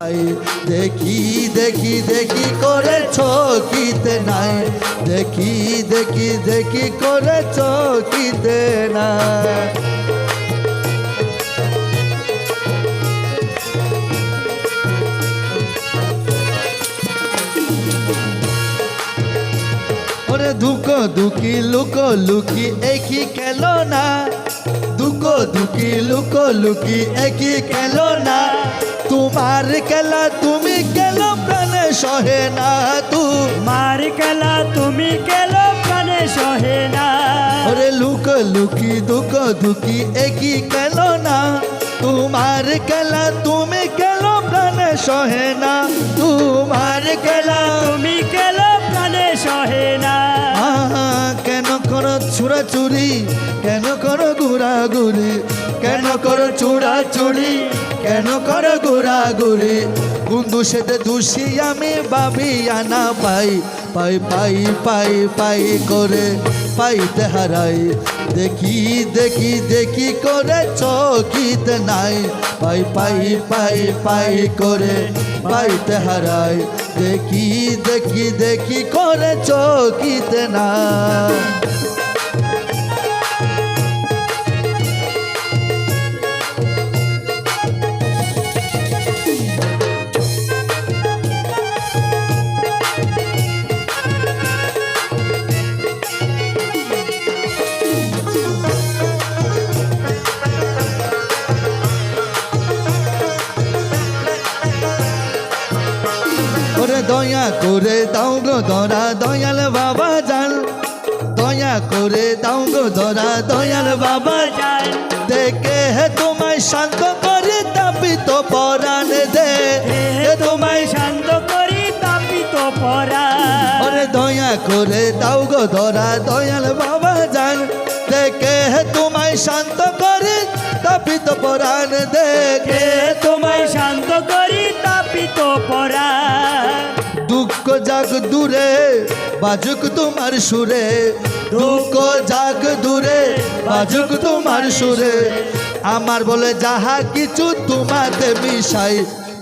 দেখি দেখি দেখি করে চকিতে নাই। দেখি দেখি দেখি করে চকিতে নাই। ওরে দুকো দুকি লুকো লুকি, একই খেল না দুকো দুকি লুকো লুকি, একই খেল না তোমার খেলা তুমি খেল প্রাণে সহে না তু। মার খেলা তুমি কেল প্রাণে সহে না। ওরে লুকো লুকি দুকো দুকি একই খেল না? তোমার খেলা তুমি খেল প্রাণে সহে না তোমার খেলা তুমি কেল প্রাণে সহে না। কেন করো চুরা চুরি কেন করো গুড়ি কেন করো চূড়া চুরি কেন করো গুড়ি বন্ধু সেতে দোষী আমি ভাবি আনা পাই। পাই পাই পাই পাই করে পাইতে হারাই। দেখি দেখি দেখি করে চকিতে নাই। পাই পাই পাই পাই করে পাইতে হারাই। দেখি দেখি দেখি করে চকিতে না। দয়া করে দাও গো ধরা দয়াল বাবা জান। দয়া করে দাও গো ধরা দয়াল বাবা যায় দেখে হে তোমায় শান্ত করে তাপিত পরাণ দে। হে তোমায় শান্ত করি তাপিত পরা ওরে দয়া করে দাও গো ধরা দয়াল বাবা জান। দেখে হে তোমায় শান্ত করে তাপিত পরাণ দেখে হে তোমায় শান্ত করি তাপিত পরা দুঃখ যাক দূরে, বাজুক তোমার সুরে। দুঃখ যাক দূরে, বাজুক তোমার সুরে। আমার বলে যাহা কিছু তোমাতে মিশাই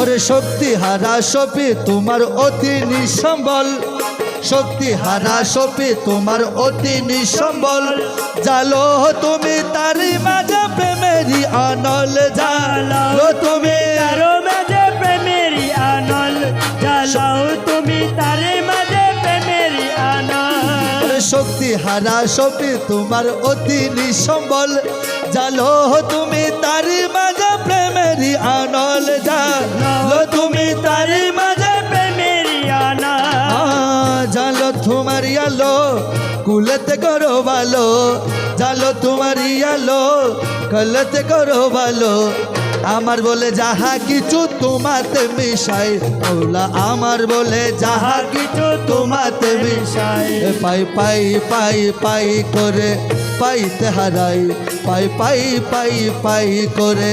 ওরে শক্তি হারা সপি তোমার অতি নিঃসম্বল। শক্তি হারা সপি তোমার অতি নিঃসম্বল। জালো তুমি তারি মাঝে প্রেমেরি আনল জালো। তুমি তারো মাঝে প্রেমেরি আনল। জ্বালাও তুমি তারে মাঝে প্রেমেরি আনল। শক্তি হারা সপি তোমার অতি নিঃসম্বল। জালো তুমি তারি জালো তোমার আলো, কুলতে করো ভালো। জালো তোমার আলো, কলতে করো ভালো। আমার বলে যাহা কিছু তোমাতে মিশাই, ওলা আমার বলে যাহা কিছু তোমাতে মিশাই। পাই পাই পাই পাই করে পাইতে হারাই, পাই পাই পাই পাই করে